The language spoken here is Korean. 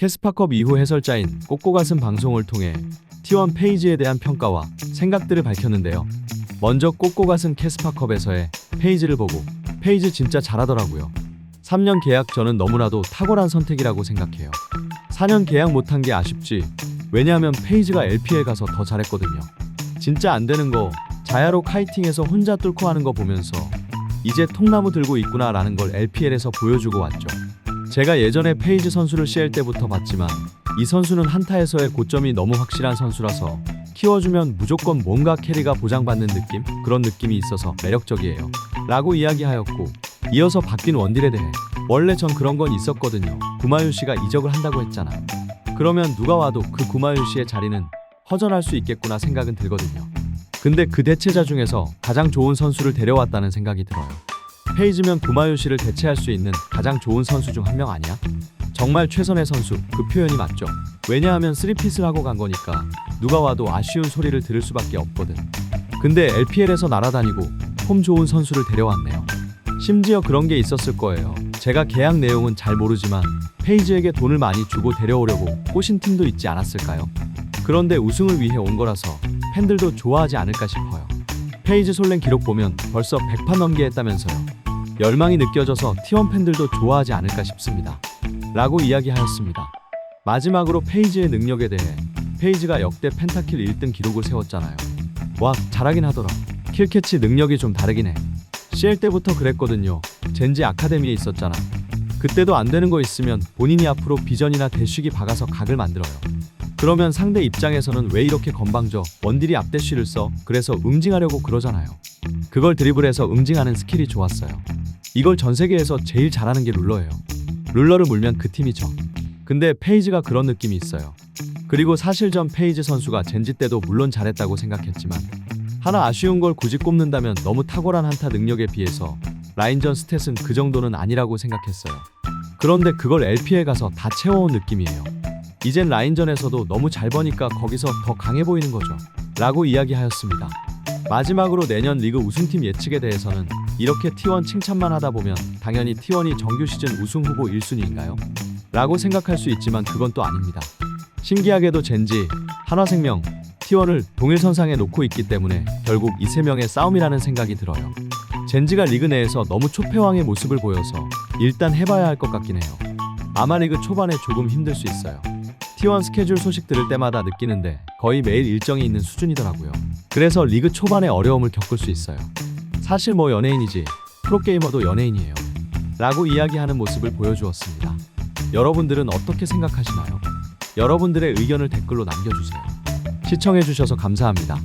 캐스파컵 이후 해설자인 꼬꼬가슴 방송을 통해 T1 페이지에 대한 평가와 생각들을 밝혔는데요. 먼저 꼬꼬가슴 캐스파컵에서의 페이지를 보고 페이지 진짜 잘하더라고요. 3년 계약 저는 너무나도 탁월한 선택이라고 생각해요. 4년 계약 못한 게 아쉽지. 왜냐하면 페이지가 LPL 가서 더 잘했거든요. 진짜 안 되는 거 자야로 카이팅에서 혼자 뚫고 하는 거 보면서 이제 통나무 들고 있구나 라는 걸 LPL에서 보여주고 왔죠. 제가 예전에 페이지 선수를 CL 때부터 봤지만 이 선수는 한타에서의 고점이 너무 확실한 선수라서 키워주면 무조건 뭔가 캐리가 보장받는 느낌? 그런 느낌이 있어서 매력적이에요. 라고 이야기하였고 이어서 바뀐 원딜에 대해 원래 전 그런 건 있었거든요. 구마윤 씨가 이적을 한다고 했잖아. 그러면 누가 와도 그 구마윤 씨의 자리는 허전할 수 있겠구나 생각은 들거든요. 근데 그 대체자 중에서 가장 좋은 선수를 데려왔다는 생각이 들어요. 페이지면 구마윤 씨를 대체할 수 있는 가장 좋은 선수 중 한 명 아니야? 정말 최선의 선수 그 표현이 맞죠. 왜냐하면 3핏을 하고 간 거니까 누가 와도 아쉬운 소리를 들을 수밖에 없거든. 근데 LPL에서 날아다니고 폼 좋은 선수를 데려왔네요. 심지어 그런 게 있었을 거예요. 제가 계약 내용은 잘 모르지만 페이지에게 돈을 많이 주고 데려오려고 꼬신 팀도 있지 않았을까요? 그런데 우승을 위해 온 거라서 팬들도 좋아하지 않을까 싶어요. 페이지 솔랭 기록 보면 벌써 100판 넘게 했다면서요. 열망이 느껴져서 T1 팬들도 좋아하지 않을까 싶습니다. 라고 이야기하였습니다. 마지막으로 페이지의 능력에 대해 페이지가 역대 펜타킬 1등 기록을 세웠잖아요. 와 잘하긴 하더라. 킬캐치 능력이 좀 다르긴 해. CL 때부터 그랬거든요. 젠지 아카데미에 있었잖아. 그때도 안 되는 거 있으면 본인이 앞으로 비전이나 대쉬기 박아서 각을 만들어요. 그러면 상대 입장에서는 왜 이렇게 건방져 원딜이 앞대쉬를 써 그래서 응징하려고 그러잖아요. 그걸 드리블해서 응징하는 스킬이 좋았어요. 이걸 전 세계에서 제일 잘하는 게 룰러예요. 룰러를 물면 그 팀이 져. 근데 페이지가 그런 느낌이 있어요. 그리고 사실 전 페이지 선수가 젠지 때도 물론 잘했다고 생각했지만 하나 아쉬운 걸 굳이 꼽는다면 너무 탁월한 한타 능력에 비해서 라인전 스탯은 그 정도는 아니라고 생각했어요. 그런데 그걸 LP에 가서 다 채워온 느낌이에요. 이젠 라인전에서도 너무 잘 버니까 거기서 더 강해 보이는 거죠. 라고 이야기하였습니다. 마지막으로 내년 리그 우승팀 예측에 대해서는 이렇게 T1 칭찬만 하다 보면 당연히 T1이 정규 시즌 우승 후보 1순위인가요? 라고 생각할 수 있지만 그건 또 아닙니다. 신기하게도 젠지, 한화생명, T1을 동일선상에 놓고 있기 때문에 결국 이 세 명의 싸움이라는 생각이 들어요. 젠지가 리그 내에서 너무 초패왕의 모습을 보여서 일단 해봐야 할 것 같긴 해요. 아마 리그 초반에 조금 힘들 수 있어요. T1 스케줄 소식 들을 때마다 느끼는데 거의 매일 일정이 있는 수준이더라고요. 그래서 리그 초반에 어려움을 겪을 수 있어요. 사실 뭐 연예인이지 프로게이머도 연예인이에요. 라고 이야기하는 모습을 보여주었습니다. 여러분들은 어떻게 생각하시나요? 여러분들의 의견을 댓글로 남겨주세요. 시청해주셔서 감사합니다.